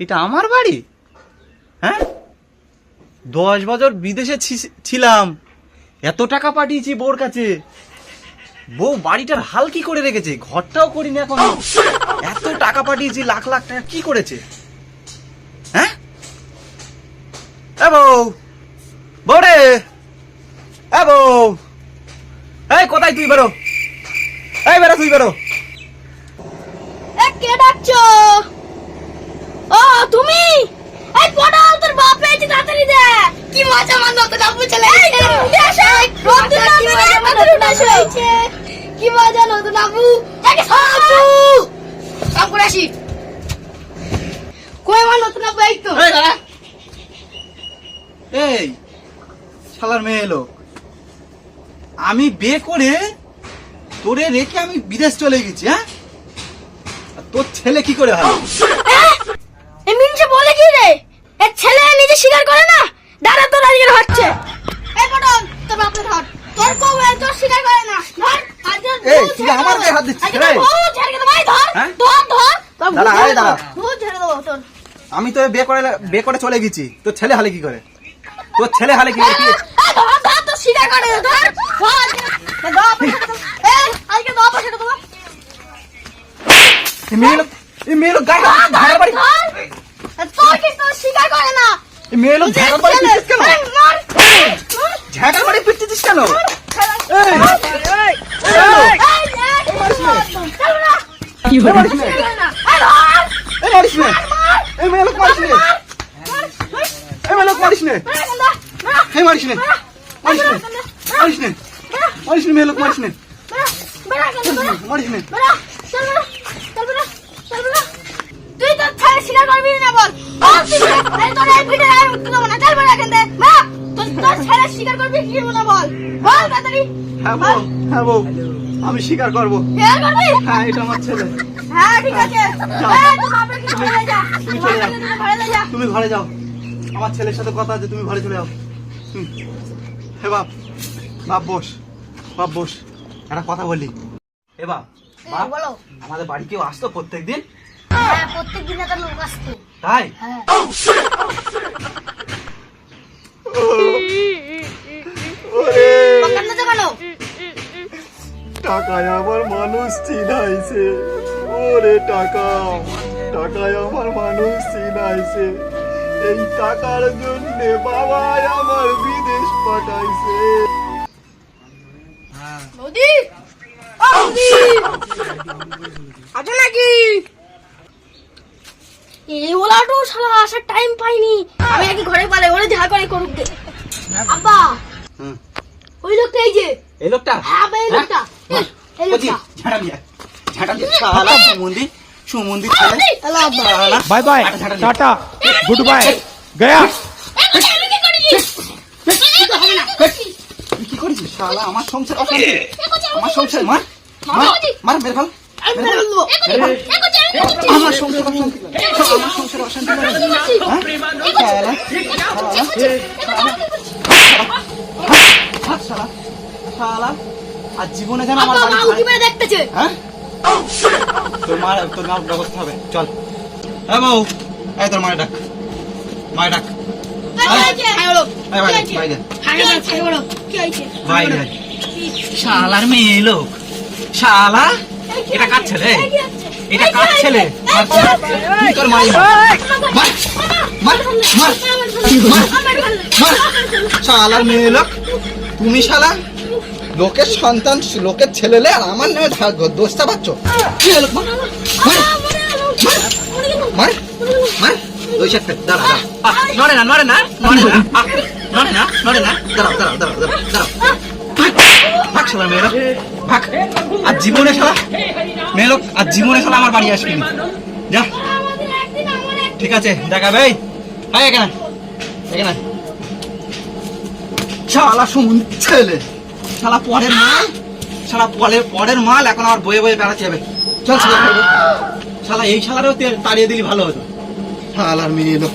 এটা আমার বাড়ি? হ্যাঁ? দশ বছর বিদেশে ছিলাম। এত টাকা পাঠিয়েছি বউর কাছে। বউ বাড়িটার হাল কি করে রেখেছে? ঘরটাও করিনি এখন। এত টাকা পাঠিয়েছি লাখ লাখ টাকা কি করেছে? হ্যাঁ? এ বউ বউ রে বউ! এই কোথায় তুই বেরো? এই বেরো তুই বেরো। কে ডাকছো ও তুমি এই পড়াল তোর বাপ পেয়েছে তাড়াতাড়ি দে কি মজা মান নতুন আব্বু চলে কি মজা নতুন আব্বু একে আব্বু কাম করে আসি। কই আমার নতুন আব্বু এই তো। এই শালার মেয়ে এলো। আমি বিয়ে করে তোরে রেখে আমি বিদেশ চলে গেছি হ্যাঁ? তোর ছেলে কি করে এই বলে কি রে? এ ছেলে নিজে স্বীকার করে না? দাঁড়া তোর আজকে হচ্ছে। এই পটল তোর বাপের ধর। তোর কো তোর স্বীকার করে না। ধর আজকে এই, তুই আমার গায়ে হাত দিচ্ছিস, রে? ঝাড়কে দেবো। এই ধর হ্যাঁ? ধর ধর। দাঁড়া, ভূত দাঁড়া। ভূত ঝেড়ে দেবো তোর। আমি তো বিয়ে করে বিয়ে করে চলে গেছি। তোর ছেলে হালে কি করে? তোর ছেলে হালে কি করে? ধর ধর তোর স্বীকার করে ধর। ধর আজকে ধর পয়সাটা দেবো এই আজকে ধর পয়সাটা দেবো এই মেয়ে লোক এই মেয়ে লোক গায়ে হাত- ঝাড়ার বাড়ি ধর তোর কি তোর স্বীকার করে না এই মেয়ে লোক ঝাড়ার বাড়ি পিটিস কেন এই, মার মার পিটিস কেন। এই মারিস নে, এই মেয়ে লোক মারিস নে, এই মেয়ে লোক মারিস নে, এই মারিস নে, মারিস নে, মারিস নে, মারিস নে, মেয়ে লোক মারিস নে, মারিস নে। তুই ছেলে স্বীকার করবি না বল স্বীকার করবি? কি না বল? বল তাড়াতাড়ি। হ্যাঁ বউ, হ্যাঁ বউ, আমি স্বীকার করব। স্বীকার করবি? হ্যাঁ এটা আমার ছেলে। হ্যাঁ ঠিক আছে। এই তোর বাপের ঘরে যা। তুমি চলে যাও। তুমি ঘরে যাও। আমার ছেলের সাথে কথা আছে তুমি ঘরে চলে যাও। হুম। হে বাপ বাপ বস বাপ বস। একটা কথা বলি। হে বাপ বাপ বলো। আমাদের বাড়ি কেউ আসতো প্রত্যেক দিন হ্যাঁ প্রত্যেক একটা লোক আসতো। তাই? হ্যাঁ। কেন টাকায় আমার মানুষ চিনাইছে। ওরে টাকা টাকায় আমার মানুষ চিনাইছে। এই টাকার জন্য বাবাই আমার বিদেশ পাঠাইছে। নদী আছো নাকি? এই ওলাটো শালা আসার টাইম পাইনি। আমি নাকি ঘরে পালে ওরে যা করে করুক দে। আব্বা হুম। এই যে এই লোকটা হ্যাঁ এই লোকটা এই bye bye tata good bye Gaya কি করিস শালা আমার সংসার অশান্তি আমার সংসার মার মার মার মেরে ফেল আমার সংসার অশান্তি আমার সংসার অশান্তি হ্যাঁ শালা, আর জীবনে যেন আমার বাড়ি উঠি মেরে দেখতেছে। হ্যাঁ? তোর মা তোর মা ব্যবস্থা হবে। চল। হ্যাঁ বউ এই তোর মায়ের ডাক। মায়ের ডাক। শালার মেয়ে লোক। শালা? এটা কার ছেলে? এটা কার ছেলে? তোর মাই মার। মার। মার। মার। মার। শালার মেয়ে লোক। তুমি শালা? লোকের সন্তান, লোকের ছেলেলে আর আমার নামে দোষটা পাচ্ছ জীবনে মেয়ে লোক, আর জীবনে আমার বাড়ি ঠিক আছে দেখা ভাই ভাই এখানে এখানে শুন ছেলে। শালা পরের মাল? শালা পরের পরের মাল, এখন আমার বয়ে বয়ে বেড়াতে যাবে চল শালা এই শালারও তাড়িয়ে দিলি ভালো হতো। শালার মেয়ে লোক